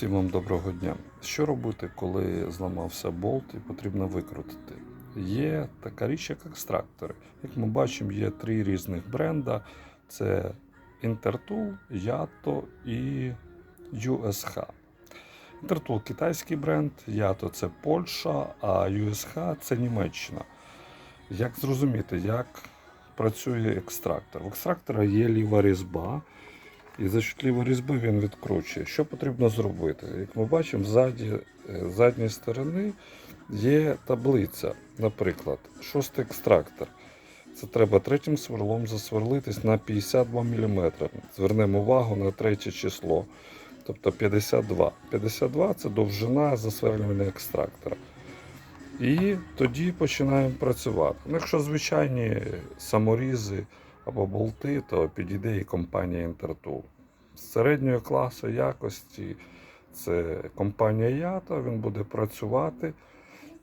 Всім вам доброго дня. Що робити, коли зламався болт і потрібно викрутити? Є така річ, як екстрактори. Як ми бачимо, є три різних бренда: це Intertool, Yato і USH. Intertool китайський бренд, Yato це Польща, а USH це Німеччина. Як зрозуміти, як працює екстрактор? В екстрактора є ліва різьба. І за счет різьби він відкручує. Що потрібно зробити? Як ми бачимо, ззаді, е, з задньої сторони є таблиця, наприклад, шостий екстрактор. Це треба третім сверлом засверлитись на 52 мм. Звернемо увагу на третє число, тобто 52. 52 це довжина засверлювання екстрактора. І тоді починаємо працювати. Ну, якщо звичайні саморізи або болти, то підійде і компанія Intertool. З середньої класу якості це компанія Ята, він буде працювати.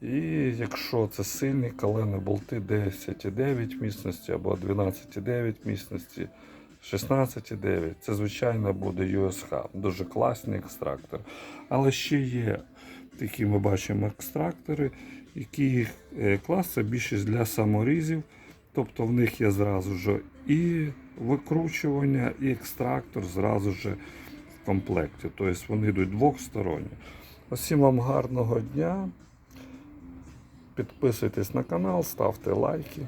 І якщо це сильні калени болти 10,9 міцності або 12,9 міцності, 16,9, це звичайно буде USH, дуже класний екстрактор. Але ще є такі ми бачимо екстрактори, які е, клас це більшість для саморізів. Тобто в них є зразу ж і викручування, і екстрактор зразу ж в комплекті. Тобто вони йдуть двохсторонні. Усім вам гарного дня. Підписуйтесь на канал, ставте лайки.